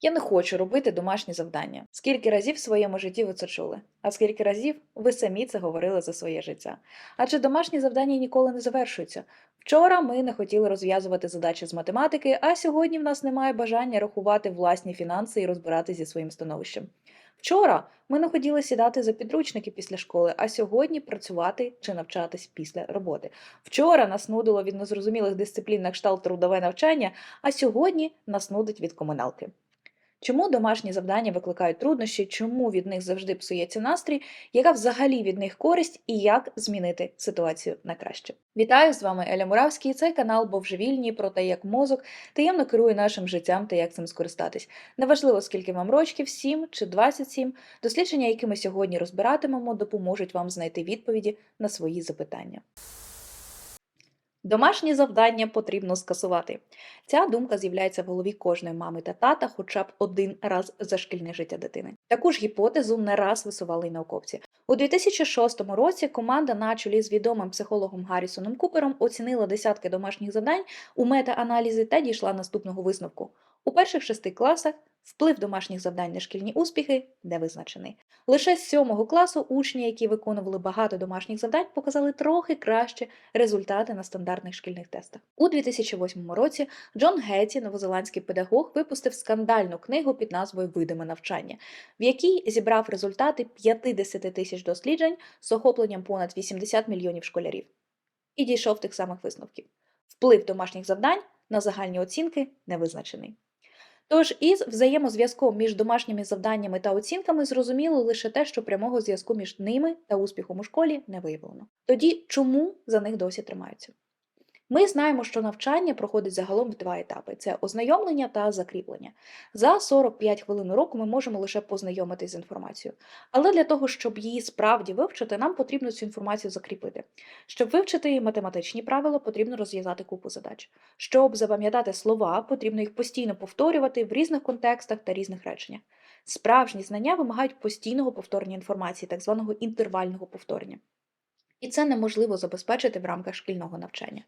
Я не хочу робити домашні завдання. Скільки разів в своєму житті ви це чули? А скільки разів ви самі це говорили за своє життя? Адже домашні завдання ніколи не завершуються. Вчора ми не хотіли розв'язувати задачі з математики, а сьогодні в нас немає бажання рахувати власні фінанси і розбиратися зі своїм становищем. Вчора ми не хотіли сідати за підручники після школи, а сьогодні працювати чи навчатись після роботи. Вчора нас нудило від незрозумілих дисциплін на кшталт трудове навчання, а сьогодні нас нудить від комуналки. Чому домашні завдання викликають труднощі, чому від них завжди псується настрій, яка взагалі від них користь і як змінити ситуацію на краще? Вітаю з вами Еля Муравський. Цей канал Божевільні про те, як мозок таємно керує нашим життям та як цим скористатись. Неважливо, скільки вам років, 7 чи 27, дослідження, які ми сьогодні розбиратимемо, допоможуть вам знайти відповіді на свої запитання. Домашні завдання потрібно скасувати. Ця думка з'являється в голові кожної мами та тата хоча б один раз за шкільне життя дитини. Таку ж гіпотезу не раз висували й науковці. У 2006 році команда на чолі з відомим психологом Гаррісоном Купером оцінила десятки домашніх завдань у мета-аналізі та дійшла наступного висновку. У перших шести класах вплив домашніх завдань на шкільні успіхи не визначений. Лише з сьомого класу учні, які виконували багато домашніх завдань, показали трохи краще результати на стандартних шкільних тестах. У 2008 році Джон Гетті, новозеландський педагог, випустив скандальну книгу під назвою Видиме навчання, в якій зібрав результати 50 тисяч досліджень з охопленням понад 80 мільйонів школярів. І дійшов тих самих висновків. Вплив домашніх завдань на загальні оцінки не визначений. Тож із взаємозв'язком між домашніми завданнями та оцінками зрозуміло лише те, що прямого зв'язку між ними та успіхом у школі не виявлено. Тоді чому за них досі тримаються? Ми знаємо, що навчання проходить загалом в два етапи: це ознайомлення та закріплення. За 45 хвилин уроку ми можемо лише познайомитись з інформацією. Але для того, щоб її справді вивчити, нам потрібно цю інформацію закріпити. Щоб вивчити математичні правила, потрібно розв'язати купу задач. Щоб запам'ятати слова, потрібно їх постійно повторювати в різних контекстах та різних реченнях. Справжні знання вимагають постійного повторення інформації, так званого інтервального повторення. І це неможливо забезпечити в рамках шкільного навчання.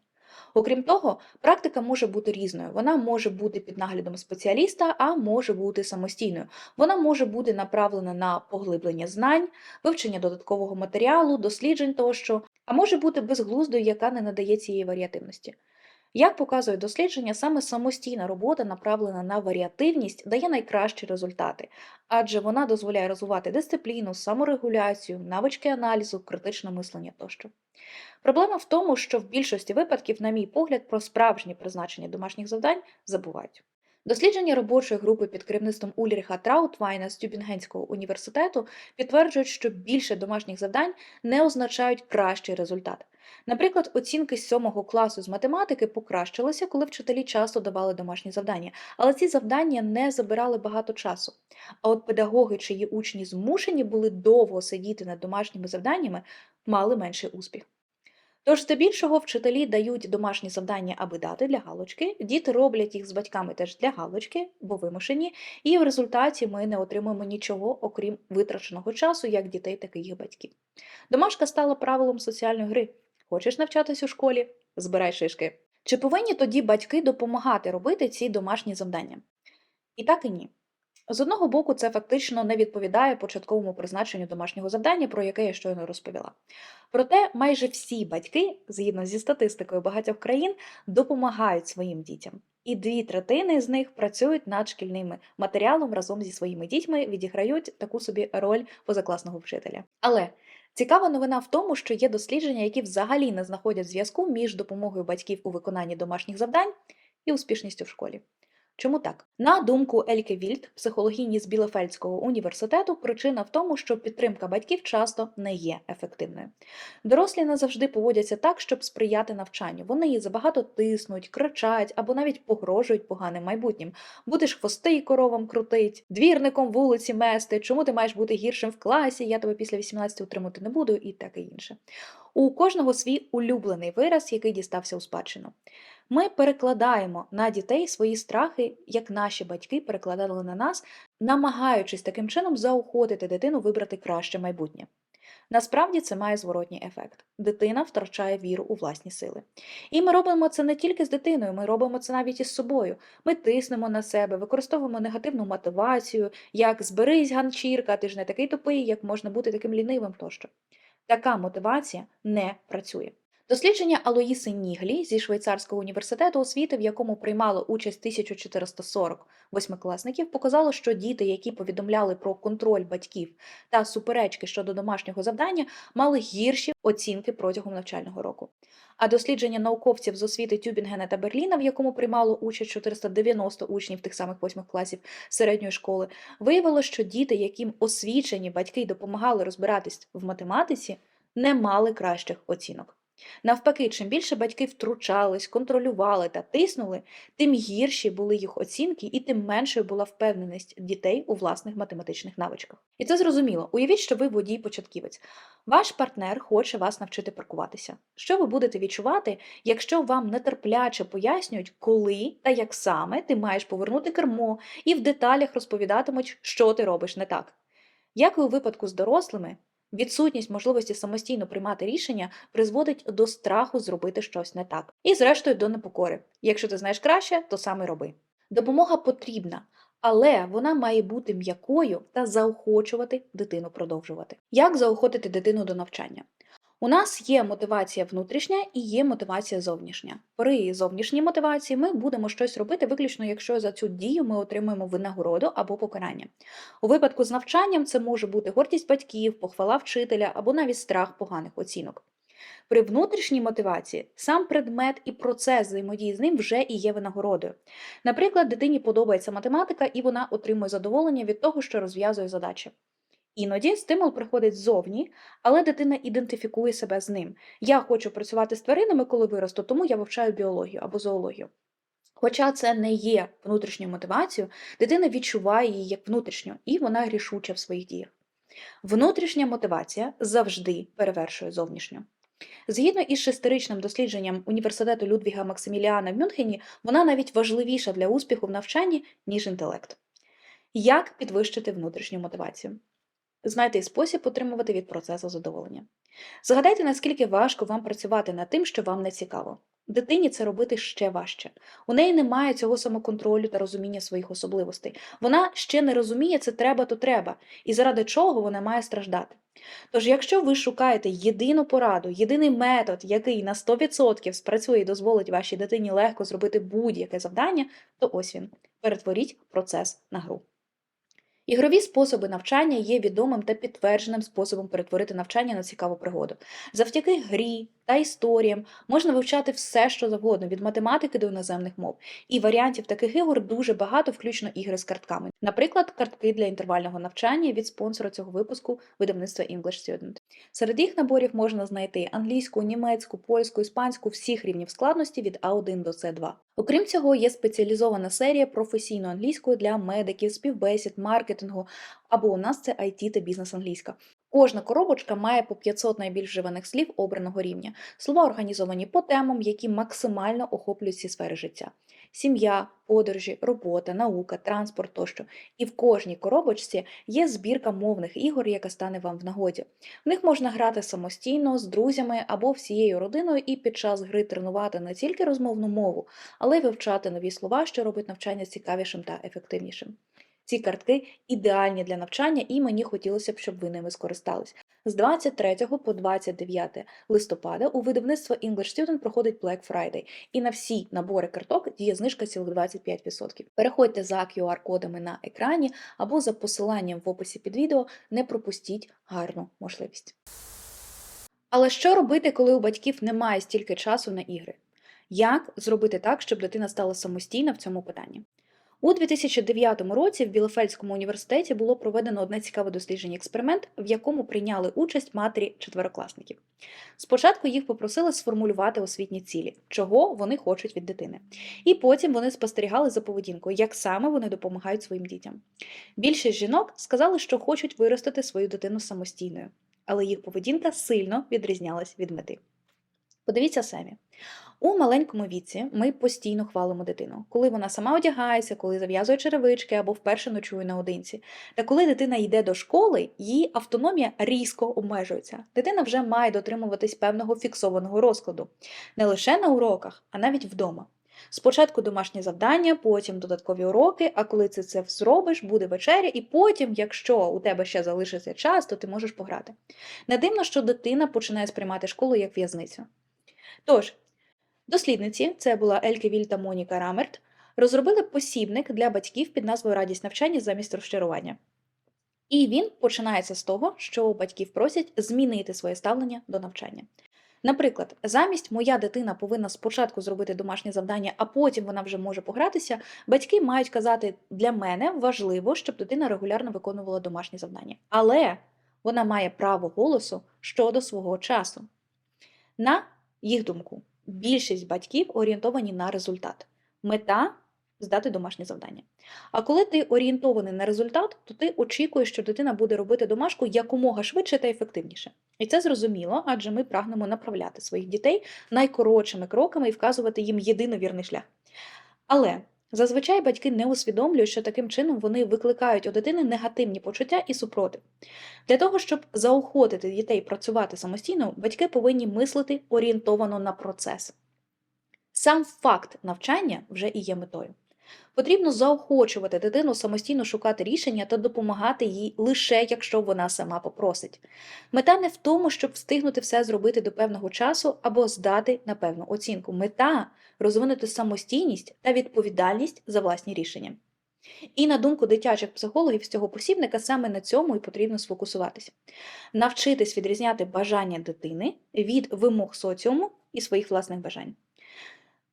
Окрім того, практика може бути різною. Вона може бути під наглядом спеціаліста, а може бути самостійною. Вона може бути направлена на поглиблення знань, вивчення додаткового матеріалу, досліджень тощо, а може бути безглуздою, яка не надає цієї варіативності. Як показує дослідження, саме самостійна робота, направлена на варіативність, дає найкращі результати, адже вона дозволяє розвивати дисципліну, саморегуляцію, навички аналізу, критичне мислення тощо. Проблема в тому, що в більшості випадків, на мій погляд, про справжнє призначення домашніх завдань забувають. Дослідження робочої групи під керівництвом Ульріха Траутвайна з Тюбінгенського університету підтверджують, що більше домашніх завдань не означають кращий результат. Наприклад, оцінки 7 класу з математики покращилися, коли вчителі часто давали домашні завдання, але ці завдання не забирали багато часу. А от педагоги, чиї учні змушені були довго сидіти над домашніми завданнями, мали менший успіх. Тож здебільшого вчителі дають домашні завдання, аби дати для галочки, діти роблять їх з батьками теж для галочки, бо вимушені, і в результаті ми не отримуємо нічого, окрім витраченого часу, як дітей, так і їх батьків. Домашка стала правилом соціальної гри. Хочеш навчатись у школі? Збирай шишки. Чи повинні тоді батьки допомагати робити ці домашні завдання? І так і ні. З одного боку, це фактично не відповідає початковому призначенню домашнього завдання, про яке я щойно розповіла. Проте майже всі батьки, згідно зі статистикою багатьох країн, допомагають своїм дітям. І дві третини з них працюють над шкільним матеріалом разом зі своїми дітьми, відіграють таку собі роль позакласного вчителя. Але цікава новина в тому, що є дослідження, які взагалі не знаходять зв'язку між допомогою батьків у виконанні домашніх завдань і успішністю в школі. Чому так? На думку Ельке Вільд, психологині з Білефельдського університету, причина в тому, що підтримка батьків часто не є ефективною. Дорослі не завжди поводяться так, щоб сприяти навчанню. Вони її забагато тиснуть, кричать або навіть погрожують поганим майбутнім. Будеш хвости коровам крутить, двірником вулиці мести, чому ти маєш бути гіршим в класі, я тебе після 18 утримати не буду, і таке інше. У кожного свій улюблений вираз, який дістався у спадщину. Ми перекладаємо на дітей свої страхи, як наші батьки перекладали на нас, намагаючись таким чином заохотити дитину вибрати краще майбутнє. Насправді це має зворотній ефект. Дитина втрачає віру у власні сили. І ми робимо це не тільки з дитиною, ми робимо це навіть із собою. Ми тиснемо на себе, використовуємо негативну мотивацію, як зберись ганчірка, ти ж не такий тупий, як можна бути таким лінивим тощо. Така мотивація не працює. Дослідження Алоїси Ніглі зі Швейцарського університету освіти, в якому приймало участь 1440 восьмикласників, показало, що діти, які повідомляли про контроль батьків та суперечки щодо домашнього завдання, мали гірші оцінки протягом навчального року. А дослідження науковців з освіти Тюбінгена та Берліна, в якому приймало участь 490 учнів тих самих восьмих класів середньої школи, виявило, що діти, яким освічені батьки допомагали розбиратись в математиці, не мали кращих оцінок. Навпаки, чим більше батьки втручались, контролювали та тиснули, тим гірші були їх оцінки і тим меншою була впевненість дітей у власних математичних навичках. І це зрозуміло. Уявіть, що ви водій-початківець. Ваш партнер хоче вас навчити паркуватися. Що ви будете відчувати, якщо вам нетерпляче пояснюють, коли та як саме ти маєш повернути кермо і в деталях розповідатимуть, що ти робиш не так? Як і у випадку з дорослими, Відсутність можливості самостійно приймати рішення призводить до страху зробити щось не так. І, зрештою, до непокори. Якщо ти знаєш краще, то саме роби. Допомога потрібна, але вона має бути м'якою та заохочувати дитину продовжувати. Як заохотити дитину до навчання? У нас є мотивація внутрішня і є мотивація зовнішня. При зовнішній мотивації ми будемо щось робити, виключно якщо за цю дію ми отримуємо винагороду або покарання. У випадку з навчанням це може бути гордість батьків, похвала вчителя або навіть страх поганих оцінок. При внутрішній мотивації сам предмет і процес взаємодії з ним вже і є винагородою. Наприклад, дитині подобається математика, і вона отримує задоволення від того, що розв'язує задачі. Іноді стимул приходить ззовні, але дитина ідентифікує себе з ним. Я хочу працювати з тваринами, коли виросту, тому я вивчаю біологію або зоологію. Хоча це не є внутрішньою мотивацією, дитина відчуває її як внутрішню, і вона рішуча в своїх діях. Внутрішня мотивація завжди перевершує зовнішню. Згідно із шестиричним дослідженням університету Людвіга Максиміліана в Мюнхені, вона навіть важливіша для успіху в навчанні, ніж інтелект. Як підвищити внутрішню мотивацію? Знайте спосіб отримувати від процесу задоволення. Згадайте, наскільки важко вам працювати над тим, що вам не цікаво. Дитині це робити ще важче. У неї немає цього самоконтролю та розуміння своїх особливостей. Вона ще не розуміє, це треба, то треба, і заради чого вона має страждати. Тож, якщо ви шукаєте єдину пораду, єдиний метод, який на 100% спрацює і дозволить вашій дитині легко зробити будь-яке завдання, то ось він. Перетворіть процес на гру. Ігрові способи навчання є відомим та підтвердженим способом перетворити навчання на цікаву пригоду. Завдяки грі та історіям можна вивчати все, що завгодно, від математики до іноземних мов. І варіантів таких ігор дуже багато, включно ігри з картками. Наприклад, картки для інтервального навчання від спонсора цього випуску видавництва English Student. Серед їх наборів можна знайти англійську, німецьку, польську, іспанську всіх рівнів складності від А1 до С2. Окрім цього, є спеціалізована серія професійної англійської для медиків, співбесід, маркетингу, або у нас це IT та бізнес-англійська. Кожна коробочка має по 500 найбільш вживаних слів обраного рівня. Слова організовані по темам, які максимально охоплюють всі сфери життя: сім'я, подорожі, робота, наука, транспорт тощо. І в кожній коробочці є збірка мовних ігор, яка стане вам в нагоді. В них можна грати самостійно, з друзями або всією родиною, і під час гри тренувати не тільки розмовну мову, але й вивчати нові слова, що робить навчання цікавішим та ефективнішим. Ці картки ідеальні для навчання, і мені хотілося б, щоб ви ними скористались. З 23 по 29 листопада у видавництво English Student проходить Black Friday, і на всі набори карток діє знижка цілих 25%. Переходьте за QR-кодами на екрані або за посиланням в описі під відео, не пропустіть гарну можливість. Але що робити, коли у батьків немає стільки часу на ігри? Як зробити так, щоб дитина стала самостійна в цьому питанні? У 2009 році в Білофельдському університеті було проведено одне цікаве дослідження експеримент, в якому прийняли участь матері четверокласників. Спочатку їх попросили сформулювати освітні цілі, чого вони хочуть від дитини. І потім вони спостерігали за поведінкою, як саме вони допомагають своїм дітям. Більшість жінок сказали, що хочуть виростити свою дитину самостійною, але їх поведінка сильно відрізнялась від мети. Подивіться самі. У маленькому віці ми постійно хвалимо дитину, коли вона сама одягається, коли зав'язує черевички або вперше ночує наодинці. Та коли дитина йде до школи, її автономія різко обмежується. Дитина вже має дотримуватись певного фіксованого розкладу не лише на уроках, а навіть вдома. Спочатку домашні завдання, потім додаткові уроки, а коли ти це зробиш, буде вечеря, і потім, якщо у тебе ще залишиться час, то ти можеш пограти. Не дивно, що дитина починає сприймати школу як в'язницю. Тож, дослідниці, це була Ельке Віль та Моніка Рамерт, розробили посібник для батьків під назвою Радість навчання замість розчарування. І він починається з того, що батьків просять змінити своє ставлення до навчання. Наприклад, замість моя дитина повинна спочатку зробити домашнє завдання, а потім вона вже може погратися, батьки мають казати, для мене важливо, щоб дитина регулярно виконувала домашні завдання. Але вона має право голосу щодо свого часу. На їх думку, більшість батьків орієнтовані на результат. Мета здати домашнє завдання. А коли ти орієнтований на результат, то ти очікуєш, що дитина буде робити домашку якомога швидше та ефективніше. І це зрозуміло, адже ми прагнемо направляти своїх дітей найкоротшими кроками і вказувати їм єдиновірний шлях. Але зазвичай батьки не усвідомлюють, що таким чином вони викликають у дитини негативні почуття і супротив. Для того, щоб заохотити дітей працювати самостійно, батьки повинні мислити орієнтовано на процес. Сам факт навчання вже і є метою. Потрібно заохочувати дитину самостійно шукати рішення та допомагати їй лише якщо вона сама попросить. Мета не в тому, щоб встигнути все зробити до певного часу або здати на певну оцінку. Мета розвинути самостійність та відповідальність за власні рішення. І на думку дитячих психологів з цього посібника саме на цьому і потрібно сфокусуватися. Навчитись відрізняти бажання дитини від вимог соціуму і своїх власних бажань.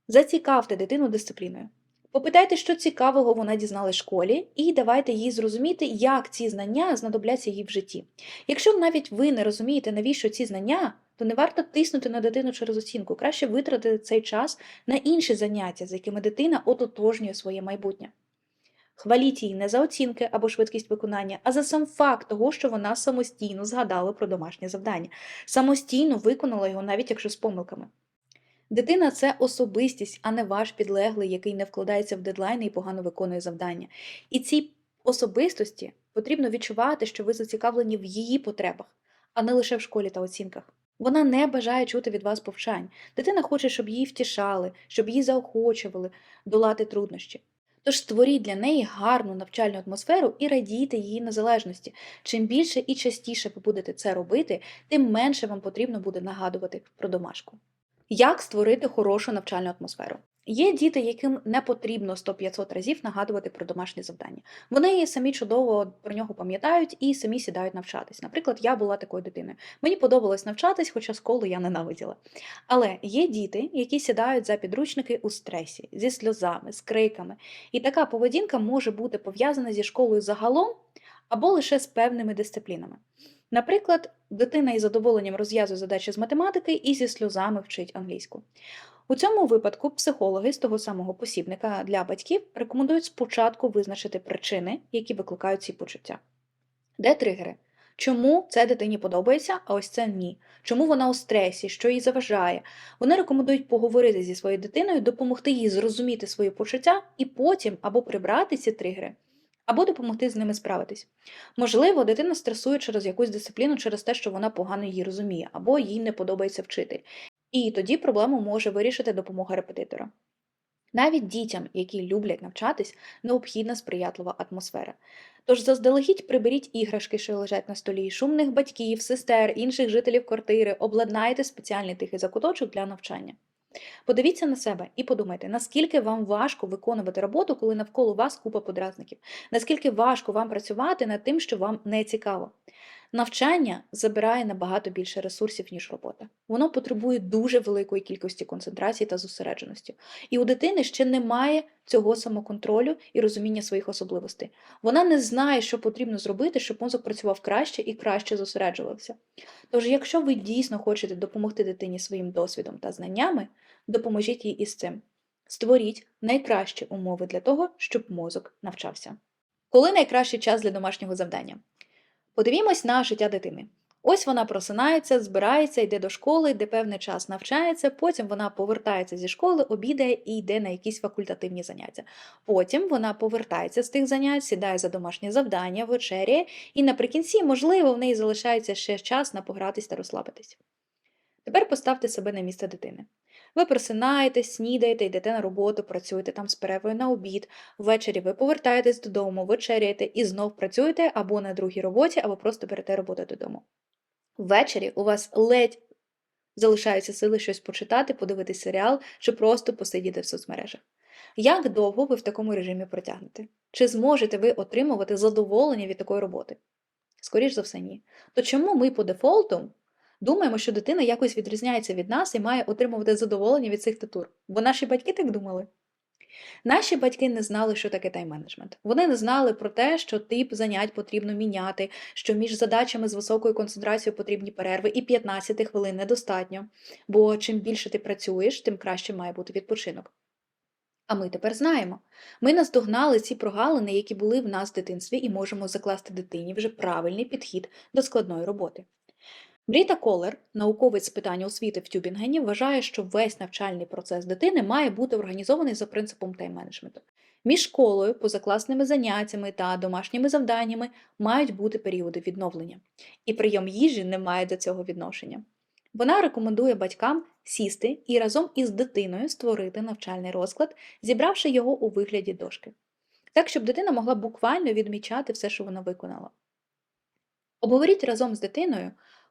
Зацікавте дитину дисципліною. Попитайте, що цікавого вона дізналась в школі, і давайте їй зрозуміти, як ці знання знадобляться їй в житті. Якщо навіть ви не розумієте, навіщо ці знання, то не варто тиснути на дитину через оцінку. Краще витратити цей час на інші заняття, з якими дитина ототожнює своє майбутнє. Хваліть її не за оцінки або швидкість виконання, а за сам факт того, що вона самостійно згадала про домашнє завдання, самостійно виконала його, навіть якщо з помилками. Дитина це особистість, а не ваш підлеглий, який не вкладається в дедлайни і погано виконує завдання. І цій особистості потрібно відчувати, що ви зацікавлені в її потребах, а не лише в школі та оцінках. Вона не бажає чути від вас повчань. Дитина хоче, щоб її втішали, щоб її заохочували долати труднощі. Тож створіть для неї гарну навчальну атмосферу і радійте її незалежності. Чим більше і частіше ви будете це робити, тим менше вам потрібно буде нагадувати про домашку. Як створити хорошу навчальну атмосферу? Є діти, яким не потрібно 100-500 разів нагадувати про домашнє завдання. Вони самі чудово про нього пам'ятають і самі сідають навчатись. Наприклад, я була такою дитиною. Мені подобалось навчатись, хоча школу я ненавиділа. Але є діти, які сідають за підручники у стресі, зі сльозами, з криками. І така поведінка може бути пов'язана зі школою загалом або лише з певними дисциплінами. Наприклад, дитина із задоволенням розв'язує задачі з математики і зі сльозами вчить англійську. У цьому випадку психологи з того самого посібника для батьків рекомендують спочатку визначити причини, які викликають ці почуття. Де тригери? Чому це дитині подобається, а ось це ні? Чому вона у стресі, що їй заважає? Вони рекомендують поговорити зі своєю дитиною, допомогти їй зрозуміти свої почуття і потім або прибрати ці тригери, або допомогти з ними справитись. Можливо, дитина стресує через якусь дисципліну через те, що вона погано її розуміє, або їй не подобається вчитель. І тоді проблему може вирішити допомога репетитора. Навіть дітям, які люблять навчатись, необхідна сприятлива атмосфера. Тож заздалегідь приберіть іграшки, що лежать на столі, шумних батьків, сестер, інших жителів квартири, обладнайте спеціальний тихий закуточок для навчання. Подивіться на себе і подумайте, наскільки вам важко виконувати роботу, коли навколо вас купа подразників, наскільки важко вам працювати над тим, що вам не цікаво. Навчання забирає набагато більше ресурсів, ніж робота. Воно потребує дуже великої кількості концентрації та зосередженості. І у дитини ще немає цього самоконтролю і розуміння своїх особливостей. Вона не знає, що потрібно зробити, щоб мозок працював краще і краще зосереджувався. Тож, якщо ви дійсно хочете допомогти дитині своїм досвідом та знаннями, допоможіть їй із цим. Створіть найкращі умови для того, щоб мозок навчався. Коли найкращий час для домашнього завдання? Подивімось на життя дитини. Ось вона просинається, збирається, йде до школи, йде певний час навчається, потім вона повертається зі школи, обідає і йде на якісь факультативні заняття. Потім вона повертається з тих занять, сідає за домашнє завдання, вечеряє, і наприкінці, можливо, в неї залишається ще час на погратись та розслабитись. Тепер поставте себе на місце дитини. Ви просинаєтесь, снідаєте, йдете на роботу, працюєте там з перервою на обід. Ввечері ви повертаєтесь додому, вечеряєте і знов працюєте або на другій роботі, або просто берете роботу додому. Ввечері у вас ледь залишаються сили щось почитати, подивитись серіал чи просто посидіти в соцмережах. Як довго ви в такому режимі протягнете? Чи зможете ви отримувати задоволення від такої роботи? Скоріш за все, ні. То чому ми по дефолту думаємо, що дитина якось відрізняється від нас і має отримувати задоволення від цих татур? Бо наші батьки так думали. Наші батьки не знали, що таке тайм-менеджмент. Вони не знали про те, що тип занять потрібно міняти, що між задачами з високою концентрацією потрібні перерви, і 15 хвилин недостатньо. Бо чим більше ти працюєш, тим краще має бути відпочинок. А ми тепер знаємо. Ми наздогнали ці прогалини, які були в нас в дитинстві, і можемо закласти дитині вже правильний підхід до складної роботи. Бріта Колер, науковець з питань освіти в Тюбінгені, вважає, що весь навчальний процес дитини має бути організований за принципом тайм-менеджменту. Між школою, позакласними заняттями та домашніми завданнями мають бути періоди відновлення, і прийом їжі не має до цього відношення. Вона рекомендує батькам сісти і разом із дитиною створити навчальний розклад, зібравши його у вигляді дошки, так, щоб дитина могла буквально відмічати все, що вона виконала. Обговоріть разом з дитиною,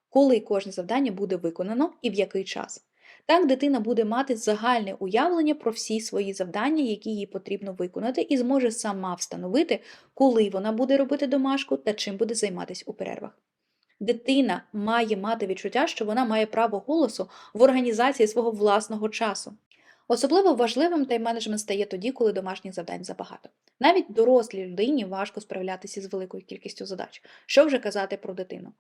коли кожне завдання буде виконано і в який час. Так дитина буде мати загальне уявлення про всі свої завдання, які їй потрібно виконати, і зможе сама встановити, коли вона буде робити домашку та чим буде займатися у перервах. Дитина має мати відчуття, що вона має право голосу в організації свого власного часу. Особливо важливим тайм-менеджмент стає тоді, коли домашніх завдань забагато. Навіть дорослій людині важко справлятися з великою кількістю задач. Що вже казати про дитину?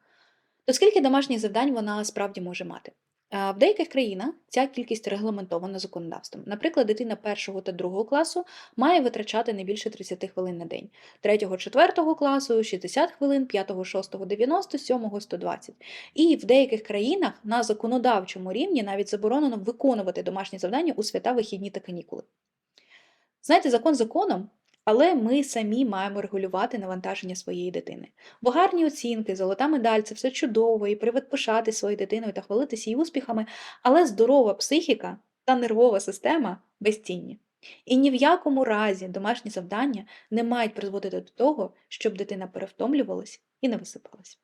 То скільки домашніх завдань вона справді може мати? В деяких країнах ця кількість регламентована законодавством. Наприклад, дитина першого та другого класу має витрачати не більше 30 хвилин на день, третього, четвертого класу 60 хвилин, п'ятого, шостого 90, сьомого 120. І в деяких країнах на законодавчому рівні навіть заборонено виконувати домашні завдання у свята, вихідні та канікули. Знаєте, закон законом, але ми самі маємо регулювати навантаження своєї дитини. Бо гарні оцінки, золота медаль це все чудово, і привид пишати своєю дитиною та хвалитися її успіхами, але здорова психіка та нервова система безцінні. І ні в якому разі домашні завдання не мають призводити до того, щоб дитина перевтомлювалась і не висипалась.